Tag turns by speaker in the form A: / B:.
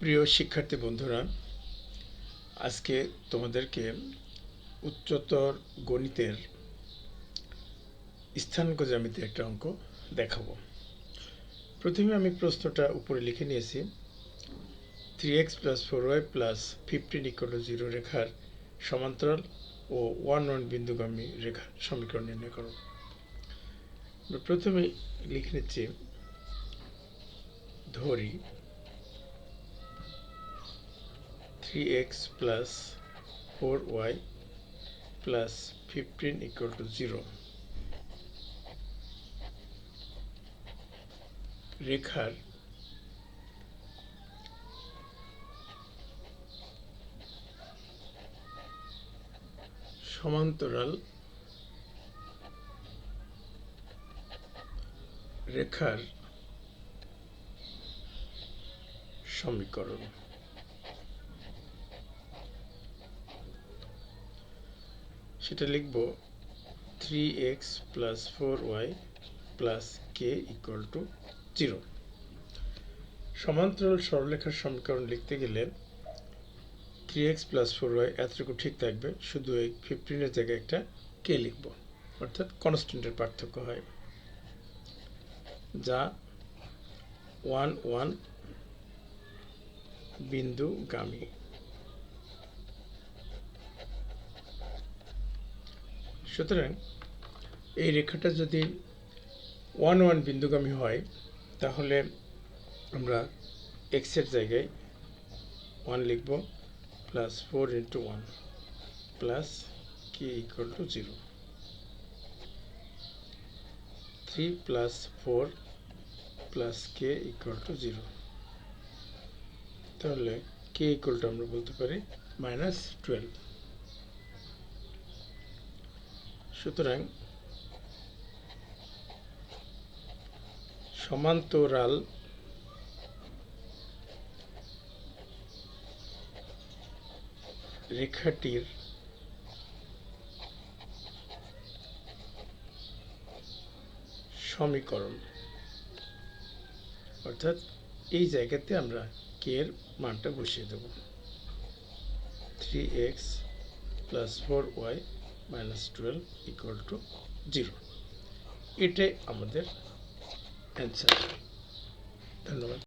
A: প্রিয় শিক্ষার্থী বন্ধুরা, আজকে তোমাদেরকে উচ্চতর গণিতের স্থানাঙ্ক জ্যামিতির একটা অঙ্ক দেখাবো। প্রথমে আমি প্রশ্নটা উপরে লিখে নিয়েছি। Three x plus four y plus fifteen equal to zero রেখার সমান্তরাল ও ওয়ান ওয়ান বিন্দুগামী রেখার সমীকরণ নির্ণয় করো। প্রথমে লিখে নিচ্ছি, ধরি three x plus four y plus fifteen equal to zero রেখার সমান্তরাল রেখার সমীকরণ। সেটা লিখব three x plus four y plus k equal to zero সমান্তরাল সরলরেখার সমীকরণ লিখতে গেলে three x plus four y এতটুকু ঠিক থাকবে, শুধু এই ফিফটিনের জায়গায় একটা কে লিখব, অর্থাৎ কনস্ট্যান্টের পার্থক্য হয়। যা ওয়ান ওয়ান বিন্দুগামী। সুতরাং এই রেখাটা যদি ওয়ান ওয়ান বিন্দুগামী হয়, তাহলে আমরা এক্সের জায়গায় ওয়ান লিখব plus four into one plus k equal to zero three plus four plus k equal to zero তাহলে কে ইকুয়াল টু আমরা বলতে পারি মাইনাস টুয়েলভ সুতরাং সমান্তরাল রেখাটির সমীকরণ। অর্থাৎ এই জায়গাতে আমরা কে এর মানটা বসিয়ে দেব। Three x plus four y minus twelve equal to zero এটাই আমাদের অ্যান্সার ধন্যবাদ।